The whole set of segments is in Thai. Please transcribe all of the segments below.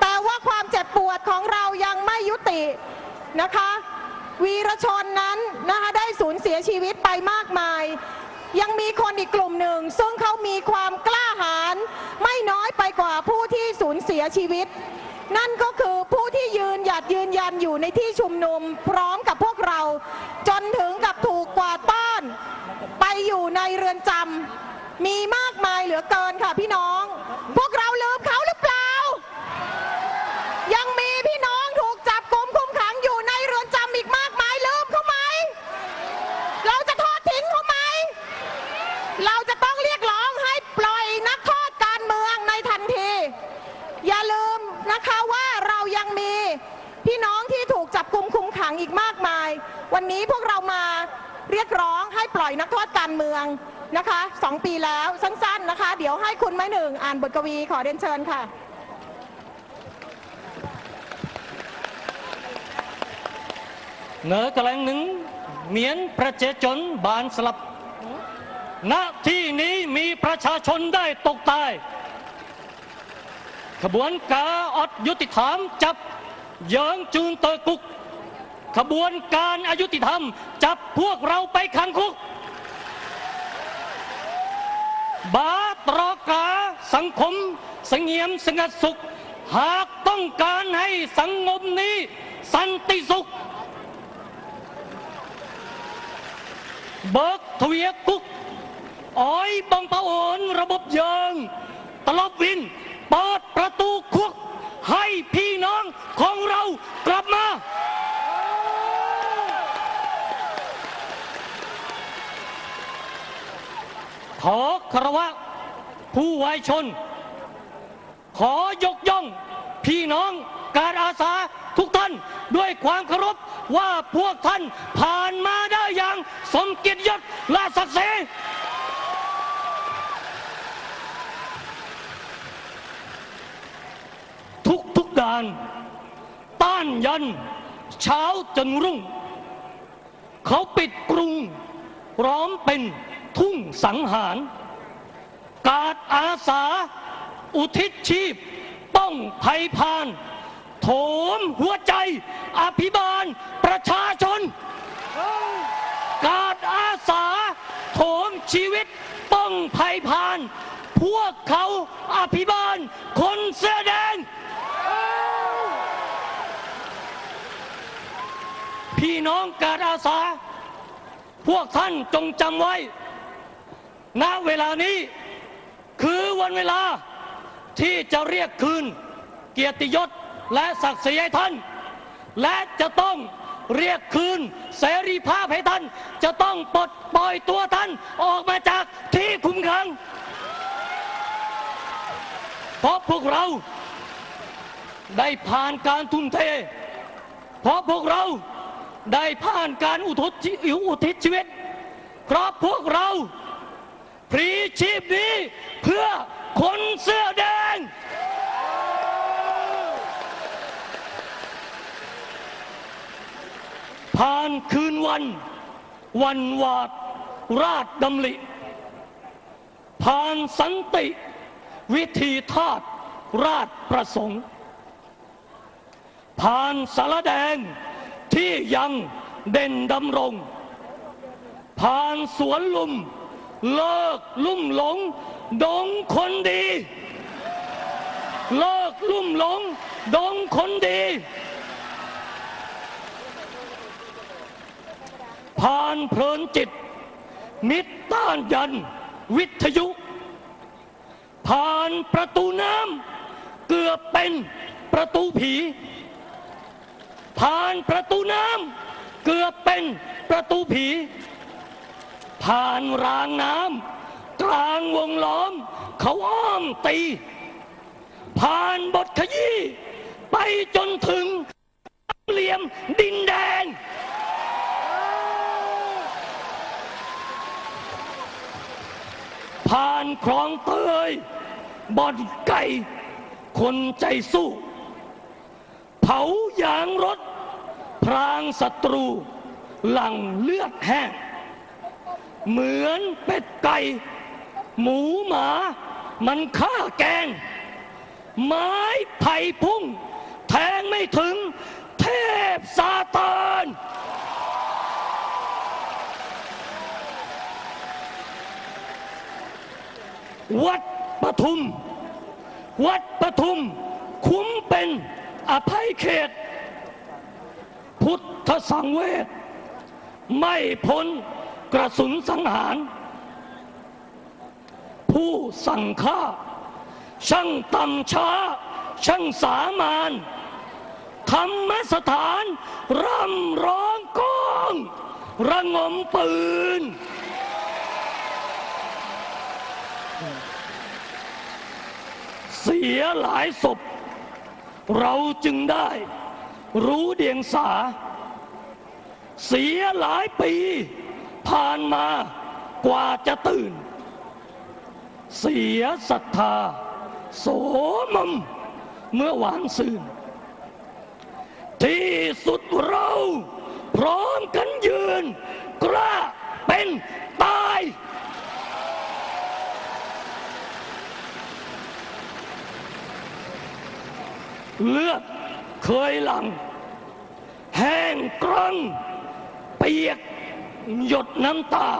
แต่ว่าความเจ็บปวดของเรายังไม่ยุตินะคะ วีรชนนั้นนะคะได้สูญเสียชีวิตไปมากมาย ยังมีคนอีกกลุ่มหนึ่ง ซึ่งเขามีความกล้าหาญไม่น้อยไปกว่าผู้ที่สูญเสียชีวิต นั่นก็คือผู้ที่ยืนหยัดยืนยันอยู่ในที่ชุมนุมพร้อมกับพวกเรา จนถึงกับถูกกวาดบ้านไปอยู่ในเรือนจำ มีมากมายเหลือเกินค่ะพี่น้อง พวกเราลืมเขาหรือเปล่า ยังมีพี่น้องถูกจับกุมคุมขังอยู่ในเรือนจำอีกมากมายลืมเขาไหม เราจะทอดทิ้งเขาไหม เราจะต้องเรียกร้องให้ปล่อยนักโทษการเมืองในทันที อย่าลืมนะคะว่าเรายังมีพี่น้องที่ถูกจับกุมคุมขังอีกมากมาย วันนี้พวกเรามา เรียกร้องให้ปล่อยนักโทษการเมืองนะคะสองปีแล้วสั้นๆนะคะ เดี๋ยวให้คุณไม้หนึ่งอ่านบทกวีขอเรียนเชิญค่ะเหนือกระแหลงหนึ่งเมียนประเจจนบานสลับ ณที่นี้มีประชาชนได้ตกตาย ขบวนกาอดยุติธรรมจับเยิงจูนเตอกุก ขบวนการอายุติธรรม จับพวกเราไปขังคุก บาตรอกาสังคมสงเงียมสงัดสุข หากต้องการให้สังคมนี้สันติสุข เบิกทวีกุกอ้อยบังปะโอนระบบเยิง ตลบวิน เปิดประตูคุก ให้พี่น้องของเรากลับมา ขอ คารวะผู้วายชน ขอยกย่อง พี่น้องการอาสาทุกท่านด้วยความเคารพว่าพวกท่านผ่านมาได้อย่างสมเกียรติยศและศักดิ์ศรีทุกทุกๆด่าน ต้านยัน เช้าจนรุ่ง เขาปิดกรุงพร้อมเป็นทุ่งสังหาร กาดอาสา อุทิศชีพ ต้องไผ่พาน โถมหัวใจ อภิบาล ประชาชน กาดอาสา โถมชีวิต ต้องไผ่พาน พวกเขาอภิบาล คนเสื้อแดง พี่น้องกาดอาสา พวกท่านจงจำไว้ณเวลานี้ วันเวลาที่จะเรียกคืนเกียรติยศและศักดิ์ศรีให้ท่าน และจะต้องเรียกคืนเสรีภาพให้ท่าน จะต้องปลดปล่อยตัวท่านออกมาจากที่คุมขัง เพราะพวกเราได้ผ่านการทุ่มเท เพราะพวกเราได้ผ่านการอุทิศอุทิศชีวิต เพราะพวกเราพรีชีพนี้เพื่อ คนเสื้อแดง ผ่านคืนวัน วันวาดราชดำริ ผ่านสันติ วิธีทาตราชประสงค์ ผ่านสารแดงที่ยังเด่นดำรง ผ่านสวนลุม เลิกลุ่มหลง ดงคนดี เลิกลุ่มหลง ดงคนดี ผ่านเพลินจิต มิตรต้านยัน วิทยุ ผ่านประตูน้ำเกือบเป็นประตูผี ผ่านประตูน้ำเกือบเป็นประตูผี ผ่านรางน้ำ กลางวงล้อม เขาอ้อมตี ผ่านบทขยี้ไปจนถึงเหลี่ยมดินแดง ผ่านคลองเตยบอนไก่ คนใจสู้ เผายางรถ พรางศัตรู หลังเลือดแห้ง เหมือนเป็ดไก่ หมูหมา มันฆ่าแกง ไม้ไผ่พุ่ง แทงไม่ถึง เทพซาตานวัดปทุม วัดปทุม คุ้มเป็นอภัยเขต พุทธสังเวชไม่พ้นกระสุนสังหาร ผู้สั่งฆ่า ช่างต่ำช้า ช่างสามานธรรมสถานร่ำร้องก้อง ระงมปืน เสียหลายศพ เราจึงได้ รู้เดียงสา เสียหลายปี ผ่านมากว่าจะตื่น เสียศรัทธา โสมมเมื่อหวานซื่นที่สุดเราพร้อมกันยืน กล้าเป็นตาย เลือดเคยหลัง แห้งกรังเปียกหยดน้ำตา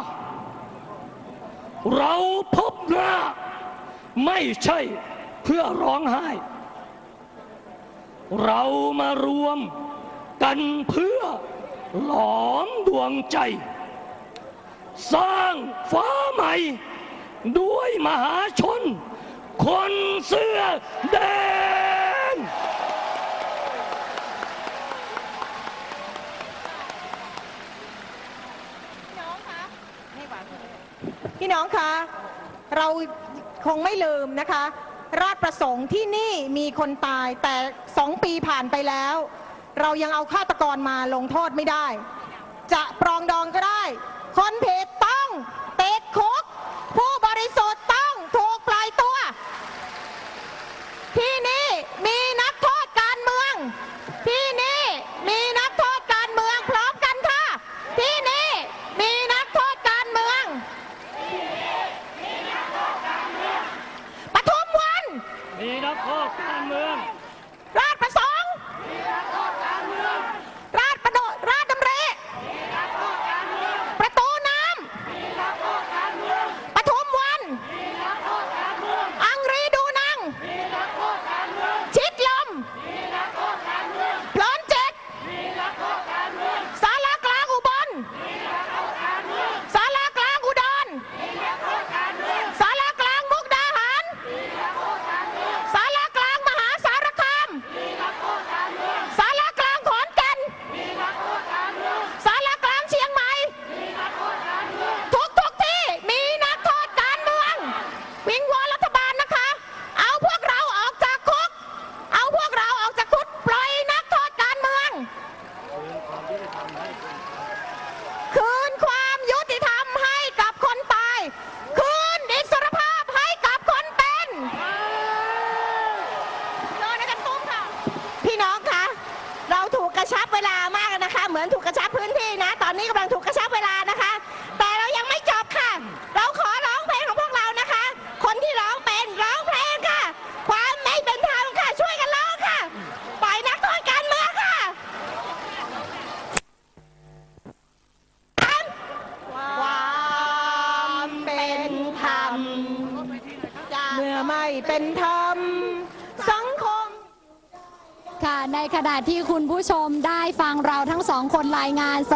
เราพบหน้าไม่ใช่เพื่อร้องไห้ เรามารวมกันเพื่อหลอมดวงใจ สร้างฟ้าใหม่ ด้วยมหาชน คนเสื้อแดง พี่น้องคะเราคงไม่ลืมนะคะ ราชประสงค์ที่นี่มีคนตายแต่สองปีผ่านไปแล้ว เรายังเอาฆาตกรมาลงโทษไม่ได้ จะปรองดองก็ได้ คนผิดต้องติดคุก ผู้บริสุทธิ์ต้องถูกปล่อยตัว ที่นี่มีนักโทษการเมือง ที่นี่มีนักโทษการเมืองพร้อมกันค่ะ ที่นี่มีนักโทษการเมืองปทุมวัน มีนักโทษการเมือง ราชประสงค์ราชประโดดราชดำเริประตูน้ำปทุมวัน อังรีดูนัง ชิดลมพลอนเจ็ดสารากลางอุบลสารากลางอุดรสารากลางมุกดาหาร สารากลางมหาสารคาม สารากลางขอนแก่น สารากลางเชียงใหม่ ทุกทุกที่มีนักโทษการเมือง วิงวอนรัฐบาลนะคะ เอาพวกเราออกจากคุก เอาพวกเราออกจากคุกปล่อยนักโทษการเมือง คืนความยุติธรรมให้กับคนตาย คืนอิสรภาพให้กับคนเป็นรอในกระตุ้มค่ะ พี่น้องคะ เราถูกกระชับเวลามากนะคะ เหมือนถูกกระชับพื้นที่นะ ตอนนี้กำลังถูกกระชับเวลานะคะ แต่เรายังไม่จบค่ะ เราขอร้องเพลงของพวกเรานะคะ คนที่ร้องเป็นร้องเพลงค่ะ ความไม่เป็นธรรมค่ะ ช่วยกันร้องค่ะ ปล่อยนักโทษการเมืองค่ะ ความเป็นธรรม เมื่อไม่ เป็นธรรม สังคม ค่ะ ในขณะที่คุณผู้ชมได้ฟังเราทั้งสองคนรายงานส